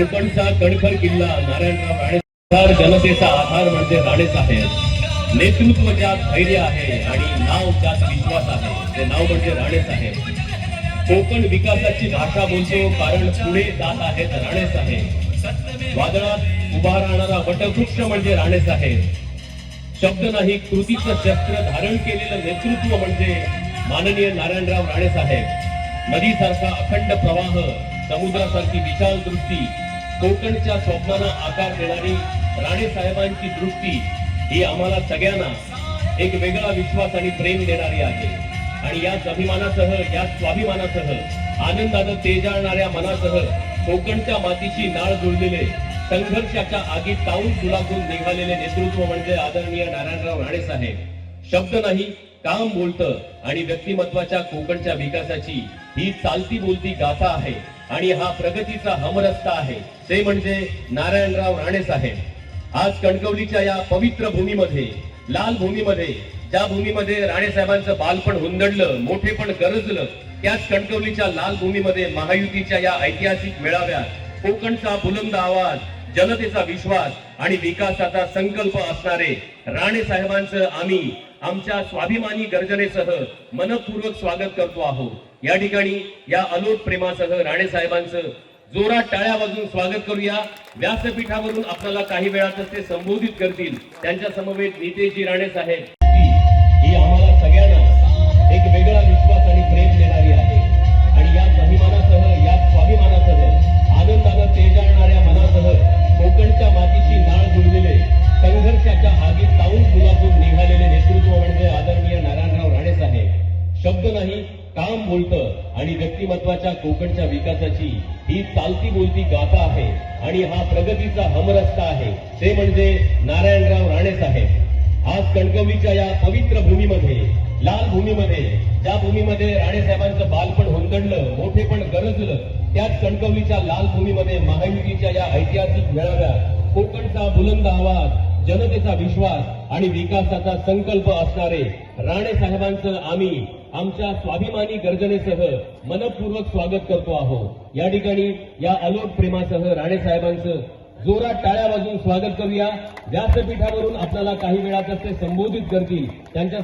कोकणचा कणखर किल्ला नारायणराव राणे जनतेचा आधार म्हणजे राणेच साहेब नेतृत्व ज्यात धैर्य आहे आणि नाव त्यात विश्वास आहे. ते नाव म्हणजे राणेच आहे कोकण विकासाची भाषा बोलतो कारण पुढे जात आहेत राणेच आहे वादळात उभा राहणारा वटवृक्ष म्हणजे राणेच आहे शब्द नाही कृतीचं शस्त्र धारण केलेलं नेतृत्व म्हणजे माननीय नारायणराव राणे साहेब नदीसारखा अखंड प्रवाह समुद्रासारखी विशाल दृष्टी कोकणच्या स्वप्नांना आकार देणारी राणे साहेबांची दृष्टी ही आम्हाला सगळ्यांना एक वेगळा विश्वास आणि प्रेम देणारी आहे. आणि याच अभिमानासह या स्वाभिमानासह आनंदानं तेजाळणाऱ्या मनासह कोकणच्या मातीची नाळ जुळलेले संघर्षाच्या आगीत ताऊन सुलाखून निघालेले नेतृत्व म्हणजे आदरणीय नारायणराव राणे साहेब. शब्द नाही काम बोलतं आणि व्यक्तिमत्वाच्या कोकणच्या विकासाची ही चालती बोलती गाथा आहे. आणि हा प्रगतीचा हमरस्ता आहे. ते म्हणजे नारायणराव राणे साहेब. आज कणकवलीच्या या पवित्र भूमीमध्ये लाल भूमीमध्ये ज्या भूमीमध्ये राणे साहेबांचं बालपण हुंदडलं मोठेपण गरजलं त्याच कणकवलीच्या लाल भूमीमध्ये महायुतीच्या या ऐतिहासिक मेळाव्यात कोकणचा बुलंद आवाज जनतेचा विश्वास आणि विकासाचा संकल्प असणारे राणे साहेबांचं आम्ही आमच्या स्वाभिमानी गर्जनेसह मनपूर्वक स्वागत करतो आहोत. या ठिकाणी या अलोट प्रेमासह राणे साहेबांचं जोरात टाळ्या वाजून स्वागत करूया. व्यासपीठावरून आपल्याला काही वेळातच ते संबोधित करतील. त्यांच्या समवेत नितेशजी राणे साहेब. ही आम्हाला सगळ्यांना एक वेगळा विश्वास आणि प्रेम देणारी आहे. आणि या अभिमानासह या स्वाभिमानासह आनंदानं तेजाळणाऱ्या मनासह कोकणच्या मातीची नाळ जुळलेले संघर्षाच्या आगीत ताऊन फुलातून निघालेले नेतृत्व म्हणजे आदरणीय नारायणराव राणे साहेब. शब्द नाही काम बोलतं आणि व्यक्तिमत्वाच्या कोकणच्या विकासाची ही चालती बोलती गाथा आहे आणि हा प्रगतीचा हमरस्ता आहे. ते म्हणजे नारायणराव राणे साहेब. आज कणकवलीच्या या पवित्र भूमीमध्ये लाल भूमीमध्ये ज्या भूमीमध्ये राणे साहेबांचं बालपण होंदडलं मोठेपण गरजलं त्याच कणकवलीच्या लाल भूमीमध्ये महायुतीच्या या ऐतिहासिक मेळाव्यात कोकणचा बुलंद आवाज जनतेचा विश्वास आणि विकासाचा संकल्प असणारे राणे साहेबांचं आम्ही आमच्या स्वाभिमानी गर्जनेसह मनपूर्वक स्वागत करतो आहोत. या ठिकाणी या अलोट प्रेमासह राणे साहेबांचं जोरात टाळ्या वाजून स्वागत करूया. व्यासपीठावरून आपल्याला काही वेळातच ते संबोधित करतील. त्यांच्या